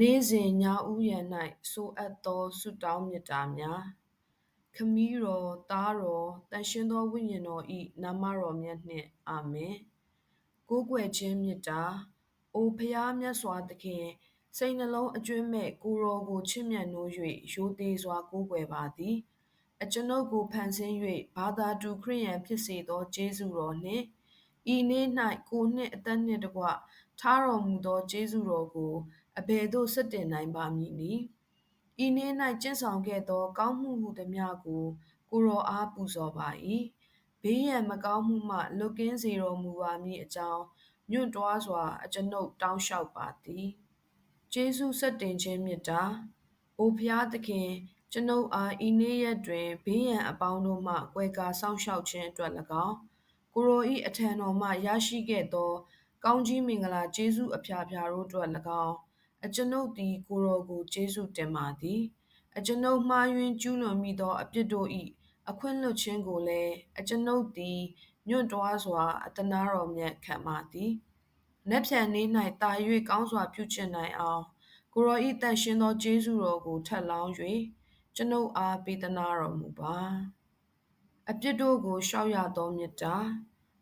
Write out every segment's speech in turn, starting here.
နေ့စဉ်ညဦးယံ၌ဆိုအပ်သော ဆုတောင်းမေတ္တာများ ခမည်းတော် သားတော်တန်ရှင်သောဝိညာဉ်တော်ဤနာမတော်မြတ်နှင့် အာမင် ကိုးကွယ်ခြင်းမေတ္တာ အိုဖျားမြတ်စွာသခင်စိတ်နှလုံးအကျွမ်းမဲ့ ကိုရောကို ချစ်မြတ်နိုး၍ရိုသေစွာ ကိုးကွယ်ပါသည် အကျွန်ုပ်ကို ဖန်ဆင်း၍ဘာသာတူခရိယန်ဖြစ်စေသော ကျေးဇူးတော်နှင့် ဤနေ့၌ကိုနှင့်အသက်နှင့်တကွ ထားတော်မူသော ကျေးဇူးတော်ကို အဘယ်သို့ဆက်တင်နိုင်ပါမည်နည်းဤနေ့၌ကျင့်ဆောင်ခဲ့သော ကောင်းမှုဟုသမျှကို ကိုရောအားပူဇော်ပါ၏ဘေးရန်မကောင်းမှုမှလွတ်ကင်းစေတော်မူပါမည်အကြောင်းညွန့်တွားစွာအကျွန်ုပ်တောင်းလျှောက်ပါသည်ကျေးဇူးဆက်တင်ခြင်းမေတ္တာအိုဖျားသခင်ကျွန်ုပ်အားဤနေ့ရက်တွင်ဘေးရန်အပေါင်းတို့မှကွယ်ကာစောင့်ရှောက်ခြင်းအတွက်၎င်းကိုရောဤအထံတော်မှရရှိခဲ့သော ကောင်းကြီးမင်္ဂလာကျေးဇူးအဖျားဖျားတို့အတွက်၎င်း အကျွန်ုပ်သည် ကိုရောကို ကျေးဇူးတင်ပါသည် အကျွန်ုပ်မှားယွင်းကျူးလွန်မိသော အပြစ်တို့၏အခွင့်လွတ်ခြင်းကိုလည်း အကျွန်ုပ်သည် ညွန့်တွားစွာအတနာတော်မြတ်ခံပါသည်။နက်ဖြန်နေ့၌တာ၍ကောင်းစွာပြုကျင့်နိုင်အောင် ကိုရောဤတန်ရှင်သော ကျေးဇူးတော်ကို ထပ်လောင်း၍ကျွန်ုပ်အား ပေးသနာတော်မူပါ။အပြစ်တို့ကိုရှောက်ရသောမေတ္တာ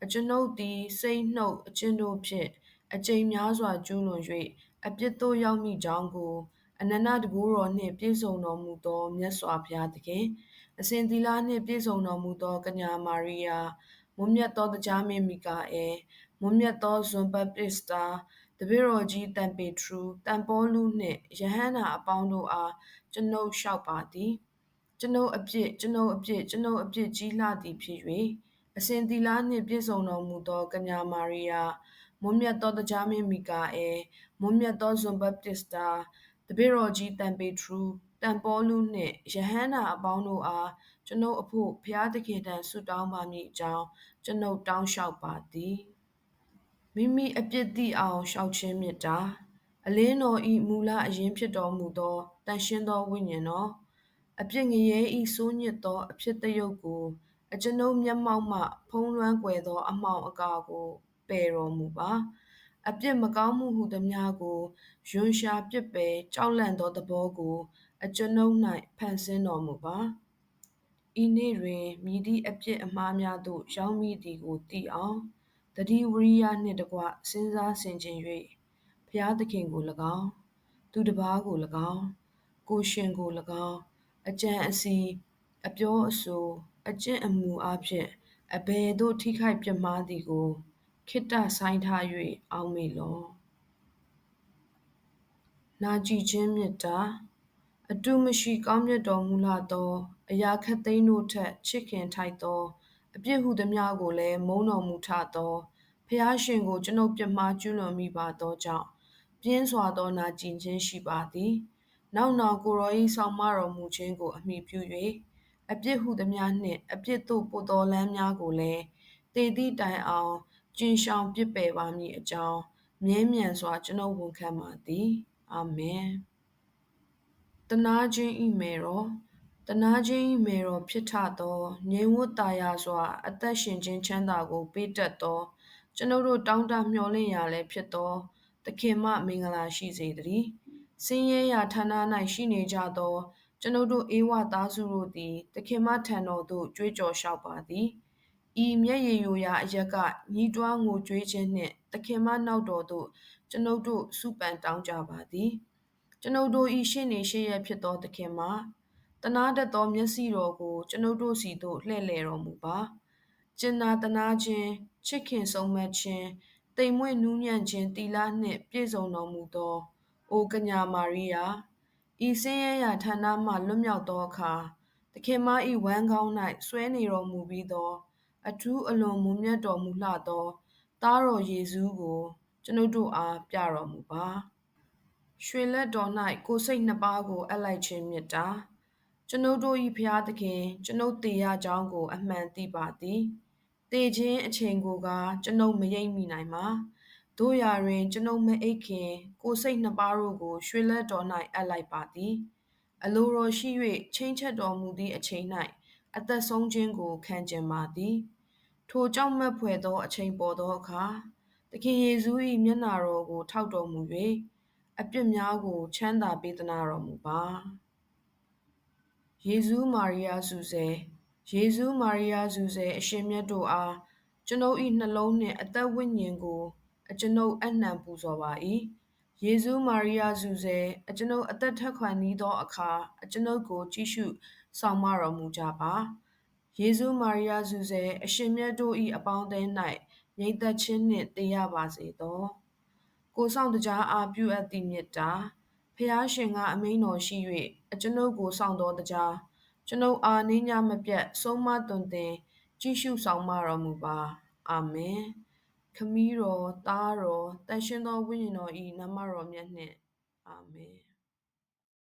အကျွန်ုပ်သည် စိတ်နှုတ်အခြင်းတို့ဖြင့် အကြိမ်များစွာ ကျူးလွန်၍ အပြစ်သို့ရောက်မိကြောင်းကို အနန္တတကူတော်နှင့်ပြည့်စုံတော်မူသောမြတ်စွာဘုရားသခင်အစဉ်သီလနှင့်ပြည့်စုံတော်မူသောကညာမာရိယာမွန်မြတ်သောတရားမင်းမိကာအဲမွန်မြတ်သောဇွန်ဘပ်ပစ္စတာတပည့်တော်ကြီးတန်ပေထရူတန်ပေါလုနှင့်ယဟန္တာအပေါင်းတို့အားကျွန်ုပ်လျှောက်ပါသည်ကျွန်ုပ်အပြစ်ကျွန်ုပ်အပြစ်ကျွန်ုပ်အပြစ်ကြီးလှသည်ဖြစ်၍အစဉ်သီလနှင့်ပြည့်စုံတော်မူသောကညာမာရိယာ မွန်မြတ်သောတရားမင်းမိကာအဲမွန်မြတ်သောဇွန်ဘပ်ပစ္စတာတပည့်တော်ကြီးတန်ပေထရူတန်ပေါလုနှင့်ယဟန္တာအပေါင်းတို့အားကျွန်ုပ်အဖို့ဘုရားသခင်ထံဆုတောင်းပါမည်အကြောင်းကျွန်ုပ်တောင်းလျှောက်ပါသည်မိမိအပြစ်သိအောင်ရှောက်ခြင်းမေတ္တာအလင်းတော်ဤမူလအရင်ဖြစ်တော်မူသောတန်ရှင်းသောဝိညာဉ်တော်အပြစ်ငရဲဤစိုးညစ်သောအဖြစ်တယုတ်ကိုအကျွန်ုပ်မျက်မှောက်မှ ဖုံးလွှမ်းကွယ်သောအမှောင်အကာကို ပယ်တော်မူပါအပြစ်မကောင်းမှုဟုသမျှကိုယွန်ရှာပြစ်ပယ်ကြောက်လန့်သောသဘောကို အကျွန်ုပ်၌ဖန်ဆင်းတော်မူပါဤနေ့တွင်မြည်သည့်အပြစ်အမှားများသို့ရောက်မိသည်ကိုသိအောင်တတိဝရိယနှင့်တကွစဉ်းစားဆင်ခြင်၍ဘုရားသခင်ကို၎င်းသူတစ်ပါးကို၎င်းကိုရှင်ကို၎င်းအကြံအစီအပြောအဆိုအကျင့်အမူအဖြစ်အဘယ်သို့ထိခိုက်ပြမားသည်ကို ခိတ္တဆိုင်ထား၍အောက်မေ့လောနာကြည်ခြင်းမေတ္တာ အတုမရှိ ကောင်းမြတ်တော်မူလာသော အရာခတ်သိမ်းတို့ထက် ချစ်ခင်ထိုက်သော အပြစ်ဟုသည်များကိုလည်း မုန်းတော်မူထသောဖျားရှင်ကို ကျွန်ုပ်ပြမှား ကျူးလွန်မိပါသောကြောင့် ပြင်းစွာသော နာကျင်ခြင်းရှိပါသည် နောက်နောက်ကိုရောဤဆောင်မတော်မူခြင်းကို အမိပြု၍အပြစ်ဟုသည်များနှင့် အပြစ်သို့ပို့တော်လမ်းများကိုလည်းတည်သည့်တိုင်အောင် ကျင်ရှောင်ပြစ်ပယ်ပါမည်အကြောင်းမြဲမြံစွာကျွန်ုပ်ဝန်ခံပါသည်အာမင်တနာခြင်းဤမေတော်တနာခြင်းဤမေတော်ဖြစ်ထသောငြိမ်ဝတ်တာယာစွာ အသက်ရှင်ခြင်းချမ်းသာကို ပေးတတ်သော ကျွန်ုပ်တို့တောင်းတမျှော်လင့်ရလည်းဖြစ်သောသခင်မမင်္ဂလာရှိစေတည်းစင်းရဲရာဌာန၌ရှိနေကြသော ကျွန်ုပ်တို့ဧဝသားစုတို့သည်သခင်မထံတော်သို့ကြွေးကြော်လျှောက်ပါသည် ဤမျက်ရည်ယိုရာအရက်ကညီးတွားငိုကြွေးခြင်းနှင့် သခင်မနောက်တော်သို့ ကျွန်ုပ်တို့စုပန်တောင်းကြပါသည် ကျွန်ုပ်တို့ဤရှင်းနေရှေ့ရဖြစ်သော သခင်မှာတနာတတ်သောမျက်စိတော်ကို ကျွန်ုပ်တို့စီသို့ လှည့်လည်တော်မူပါကျင်နာတနာခြင်း ချစ်ခင်ဆုံးမခြင်းတိမ်မွေ့နူးညံ့ခြင်းတီလာနှင့် ပြည့်စုံတော်မူသော အိုကညာမာရိယာဤစင်းရဲရာဌာနမှ လွတ်မြောက်သောအခါ သခင်မ၏ဝမ်းကောင်း၌ဆွဲနေတော်မူပြီးသော အထူးအလွန်မွန်မြတ်တော်မူလှသော သားတော်ယေရှုကို ကျွန်ုပ်တို့အား ပြတော်မူပါရွှေလက်တော်၌ကိုစိတ်နှစ်ပါးကို အပ်လိုက်ခြင်းမြတ်တာကျွန်ုပ်တို့၏ဖျားသခင် ကျွန်ုပ်တေရကြောင်းကို အမှန်သိပါသည်တေခြင်းအချိန်ကိုက ကျွန်ုပ်မရိပ်မိနိုင်ပါတို့ရာတွင် ကျွန်ုပ်မအိတ်ခင် ကိုစိတ်နှစ်ပါးတို့ကို ရွှေလက်တော်၌အပ်လိုက်ပါသည်အလိုတော်ရှိ၍ချင်းချက်တော်မူသည့်အချိန်၌ အသက်ဆုံးခြင်းကိုခံကျင်ပါသည်ထိုကြောင့်မက်ဖွယ်သောအချိန်ပေါ်သောအခါသခင်ယေရှု၏မျက်နာတော်ကို ထောက်တော်မူ၍အပြစ်များကို ချမ်းသာပေးသနာတော်မူပါယေဇူးမာရိယာစုဇဲယေဇူးမာရိယာစုဇဲအရှင်မြတ်တို့အားကျွန်ုပ်၏နှလုံးနှင့်အသက်ဝိညာဉ်ကိုအကျွန်ုပ်အနှံပူဇော်ပါ၏ယေဇူးမာရိယာစုဇဲအကျွန်ုပ်အသက်ထက်ခွန်နီးသောအခါအကျွန်ုပ်ကိုကြည့်ရှု ဆောင်မတော်မူကြပါယေဇူးမာရိယာစုဇဲအရှင်မြတ်တို့၏အပေါင်းအသင်း၌ငြိမ်သက်ခြင်းနှင့်တည်ရပါစေသောကိုဆောင်တကြားအားပြုအပ်သည့်မေတ္တာဖျားရှင်ကအမိန်တော်ရှိ၍အကျွန်ုပ်ကိုဆောင်တော်တကြားကျွန်ုပ်အားနေညမပြတ်ဆုံးမတွင်တင်ကြည့်ရှုဆောင်မတော်မူပါအာမင်ခမည်းတော်သားတော်တန်ရှင်သောဝိညာဉ်တော်၏နာမတော်မြတ်နှင့်အာမင်